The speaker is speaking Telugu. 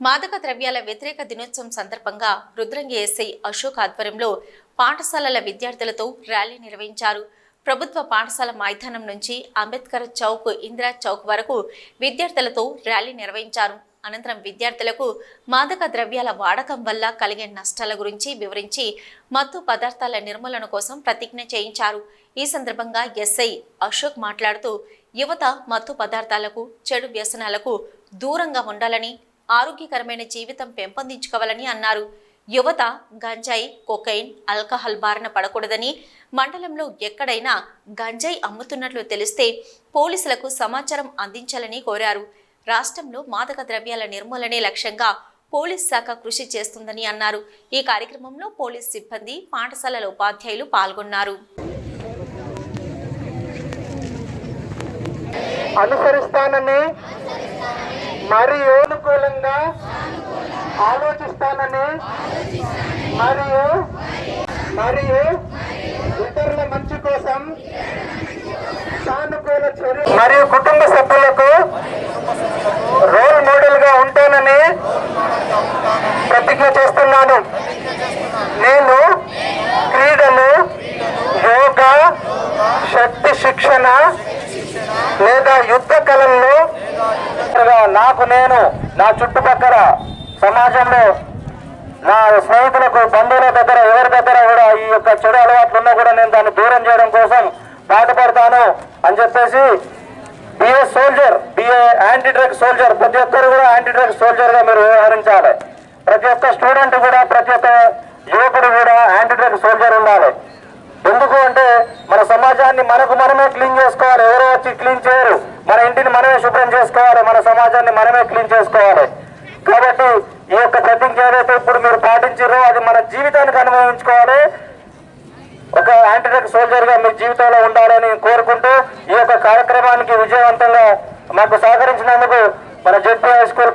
మాదక ద్రవ్యాల వ్యతిరేక దినోత్సవం సందర్భంగా రుద్రంగి ఎస్ఐ అశోక్ ఆధ్వర్యంలో పాఠశాలల విద్యార్థులతో ర్యాలీ నిర్వహించారు. ప్రభుత్వ పాఠశాల మైదానం నుంచి అంబేద్కర్ చౌక్ ఇందిరా చౌక్ వరకు విద్యార్థులతో ర్యాలీ నిర్వహించారు. అనంతరం విద్యార్థులకు మాదక ద్రవ్యాల వాడకం వల్ల కలిగే నష్టాల గురించి వివరించి మత్తు పదార్థాల నిర్మూలన కోసం ప్రతిజ్ఞ చేయించారు. ఈ సందర్భంగా ఎస్ఐ అశోక్ మాట్లాడుతూ యువత మత్తు పదార్థాలకు చెడు వ్యసనాలకు దూరంగా ఉండాలని ఆరోగ్యకరమైన జీవితం పెంపొందించుకోవాలని అన్నారు. యువత గంజాయి కొకైన్ ఆల్కహాల్ బారిన పడకూడదని మండలంలో ఎక్కడైనా గంజాయి అమ్ముతున్నట్లు తెలిస్తే పోలీసులకు సమాచారం అందించాలని కోరారు. రాష్ట్రంలో మాదక ద్రవ్యాల నిర్మూలనే లక్ష్యంగా పోలీస్ శాఖ కృషి చేస్తుందని అన్నారు. ఈ కార్యక్రమంలో పోలీస్ సిబ్బంది పాఠశాలల ఉపాధ్యాయులు పాల్గొన్నారు. అనుసరిస్తానని మరియు అనుకూలంగా ఆలోచిస్తానని మరియు మరియు ఇతరుల మంచి కోసం సానుకూల చర్య మరియు కుటుంబ సభ్యులకు రోల్ మోడల్గా ఉంటానని ప్రతిజ్ఞ చేస్తున్నాను. నేను క్రీడలు యోగా శక్తి శిక్షణ లేదా యుద్ధ కళల్లో నాకు నేను నా చుట్టుపక్కల సమాజంలో నా స్నేహితులకు బంధువుల దగ్గర ఎవరి దగ్గర కూడా ఈ యొక్క చెడు అలవాట్లు ఉన్నా కూడా నేను దాన్ని దూరం చేయడం కోసం బాధపడతాను అని చెప్పేసి be a soldier be a anti drug soldier ప్రతి ఒక్కరు కూడా యాంటీ డ్రగ్ సోల్జర్గా మీరు వ్యవహరించాలి. ప్రతి ఒక్క స్టూడెంట్ కూడా ప్రతి ఒక్క యువకుడు కూడా యాంటీ డ్రగ్ సోల్జర్ ఉండాలి. ఎందుకు అంటే మన సమాజాన్ని మనకు మనమే క్లీన్ చేసుకోవాలి ఎవరో వచ్చి క్లీన్ చేయరు. ఇంటిని మనమే శుభ్రం చేసుకోవాలి మన సమాజాన్ని మనమే క్లీన్ చేసుకోవాలి. కాబట్టి ఈ యొక్క ప్రతిజ్ఞ ఏదైతే ఇప్పుడు మీరు పాటించారో అది మన జీవితానికి అనుభవించుకోవాలి. ఒక యాంటీటెక్ సోల్జర్గా మీ జీవితంలో ఉండాలని కోరుకుంటూ ఈ యొక్క కార్యక్రమానికి విజయవంతంగా మాకు సహకరించినందుకు మన జెడ్పీ హై స్కూల్